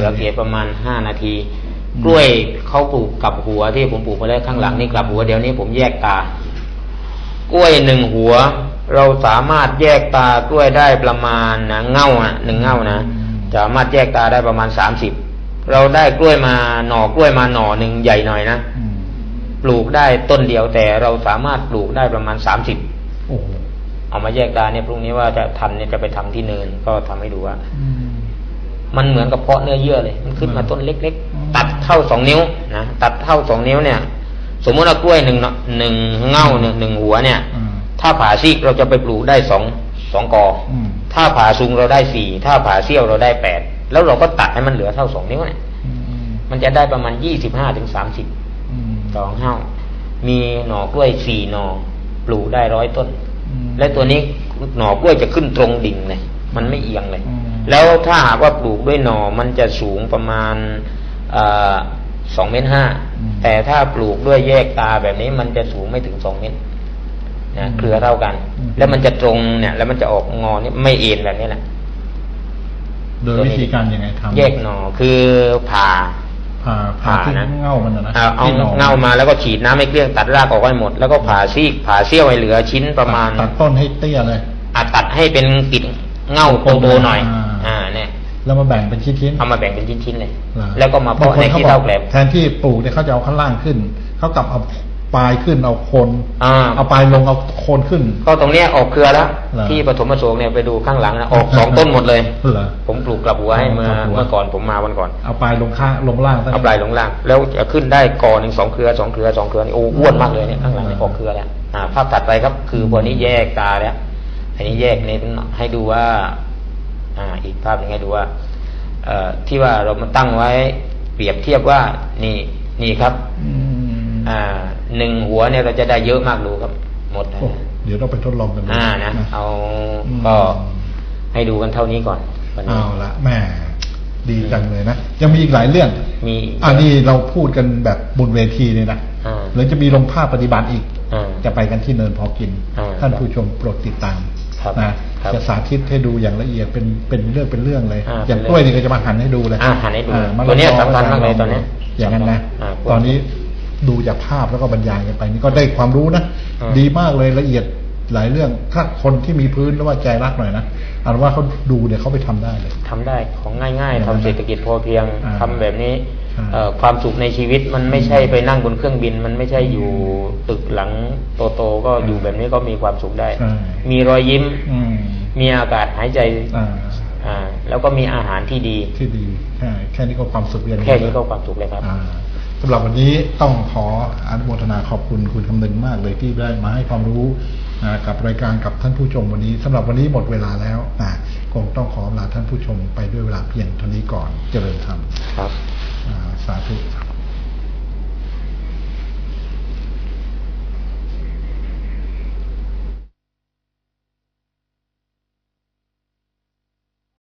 ลือเกศประมาณห้านาที กล้วยเขาปลูกกับหัวที่ผมปลูกมาแล้วข้างหลังนี่กลับหัวเดี๋ยวนี้ผมแยกตากล้วยหนึ่งหัว เราสามารถแยกตากล้วยได้ประมาณนะเง่าอะหนึ่งเง่านะสามารถแยกตาได้ประมาณสามสิบเราได้กล้วยมาหน่อกล้วยมาหน่อหนึ่งใหญ่หน่อยนะอืมปลูกได้ต้นเดียวแต่เราสามารถปลูกได้ประมาณสามสิบโอ้โหเอามาแยกตาเนี่ยพรุ่งนี้ว่าจะทันเนี่ยจะไปทำที่เนินก็ทำให้ดูว่าอื มมันเหมือนกับเพาะเนื้อเยื่อเลย มันขึ้นมาต้นเล็กอืมๆตัดเท่าสองนิ้วนะตัดเท่าสองนิ้วเนี่ย สมมติว่ากล้วยหนึ่งเนาะหนึ่งเง่าหนึ่งหนึ่งหัวเนี่ยอืมถ้าผ่าซีกเราจะไปปลูกได้สองสองกอออืมถ้าผ่าซุงเราได้สี่ถ้าผ่าเสี้ยวเราได้แปดแล้วเราก็ตัดให้มันเหลือเท่าสองนิ้วเนี่ยอืมมันจะได้ประมาณยี่สิบห้าถึงสามสิบอืมสองเท่ามีหน่อกล้วยสี่หน่อปลูกได้ร้อยต้นอืมและตัวนี้หน่อกล้วยจะขึ้นตรงดิ่งเลยมันไม่เอียงเลยอืม แล้วถ้าหากว่าปลูกด้วยหน่อมันจะสูงประมาณสองเมตรห้าแต่ถ้าปลูกด้วยแยกตาแบบนี้มันจะสูงไม่ถึงสองเมตรนะเครือเท่ากัน แล้วมันจะตรงเนี่ย แล้วมันจะออกงอนี่ไม่เอ็นแบบนี้แหละโดยวิธีการยังไงทำแยกหน่อคือผ่าผ่าผ่าผ่าที่นะเง่ามันนะนะเอาเอาที่หน่เงามาแล้วก็ฉีดน้ำให้เกลี้ยงตัดรากออกให้หมด แล้วก็ผ่าซีกผ่าเสี้ยวให้เหลือชิ้นประมาณตัดต้นให้เตี้ยเลยอาตัดให้เป็นติดเง่าโตๆหน่อย อ่าอ่าเนี่ยแล้วมาแบ่งเป็นชิ้นๆเอามาแบ่งเป็นชิ้นๆเลยเหรอแล้วก็มาเพาะในบงคนขี้เท่าแกลบแทนที่ปลูกเนี่ยเขาจะเอาข้างล่างขึ้นเขากลับเอาปลายขึ้นเอาโคนอ่าเอาปลายลงเอาโคนขึ้น ก็ตรงเนี้ยออกเครือแล้วเหรอที่ปฐมประสงค์เนี่ยไปดูข้างหลังนะออกสองต้นหมดเลยเหรอผมปลูกกลับหัวให้เมื่อกลับหัวเมื่อก่อนผมมาวันก่อน เอาปลายลงข้างลงล่างตั้งเอาปลายลงล่าง แล้วจะขึ้นได้กอหนึ่งสองเครือสองเครือสองเครือนี่โอ้อ้วนมากเลยเนี่ยข้างหลังเนี่ยออกเครือแล้วอ่าภาพถัดไปครับคือพอนี้แยกตาแล้วอันนี้แยกนี่ให้ดูว่า อ่า อีกภาพหนึงให้ดูว่าเอ่อที่ว่าเรามาตั้งไว้ เปรียบเทียบว่า นี่ นี่ครับอืมอ่าหนึ่งหัวเนี่ยเราจะได้เยอะมากดูครับ หมดนะโอ้เดี๋ยวเราไปทดลองกันดูอ่านะเอาอืมก็ให้ดูกันเท่านี้ก่อนวันนี้เอาละแม่ดีจังเลยนะ ยังมีอีกหลายเรื่อง มีอันนี้เราพูดกันแบบบนเวทีเลยนะอ่าหรือจะมีลงภาพปฏิบัติอีกอ่าจะไปกันที่เนินพอกินอ่าท่านผู้ชมโปรดติดตามครับ นะครับจะสาธิตให้ดูอย่างละเอียดเป็นเป็นเรื่องเป็นเรื่องเลยอ่าอย่างเป็นกล้วยนี่ก็จะมาหั่นให้ดูเลยอ่าหั่นให้ดูอ่ามาตัวเนี้ยลองสำคัญมากเลยลงตอนเนี้ยอย่างนั้นนะอ่าตอนนี้ดูจากภาพแล้วก็บรรยายกันไปนี่ก็ได้ความรู้นะอ่าดีมากเลยละเอียด หลายเรื่องถ้าคนที่มีพื้นหรือว่าใจรักหน่อยนะเอาเป็นว่าเขาดูเนี่ยเขาไปทำได้เลยทำได้ของง่ายอย่างนั้นๆทำเศรษฐกิจพอเพียงอ่าทำแบบนี้อ่าเอ่อความสุขในชีวิตมันไม่ใช่ไปนั่งบนเครื่องบิน มันไม่ใช่อยู่ตึกหลังโตๆก็อยู่แบบนี้ก็มีความสุขได้ใช่มีรอยยิ้มอืมมีอากาศหายใจอ่าอ่าแล้วก็มีอาหารที่ดีที่ดีแค่แค่นี้ก็ความสุขอย่างแค่นี้ก็ความสุขเลยครับอ่าสำหรับวันนี้ต้องขออนุโมทนาขอบคุณคุณคำนึงมากเลยที่ได้มาให้ความรู้นะ กับรายการกับท่านผู้ชมวันนี้สำหรับวันนี้หมดเวลาแล้วนะคงต้องขอลาท่านผู้ชมไปด้วยเวลาเพียงเท่านี้ก่อนเจริญธรรมครับอ่าสาธุ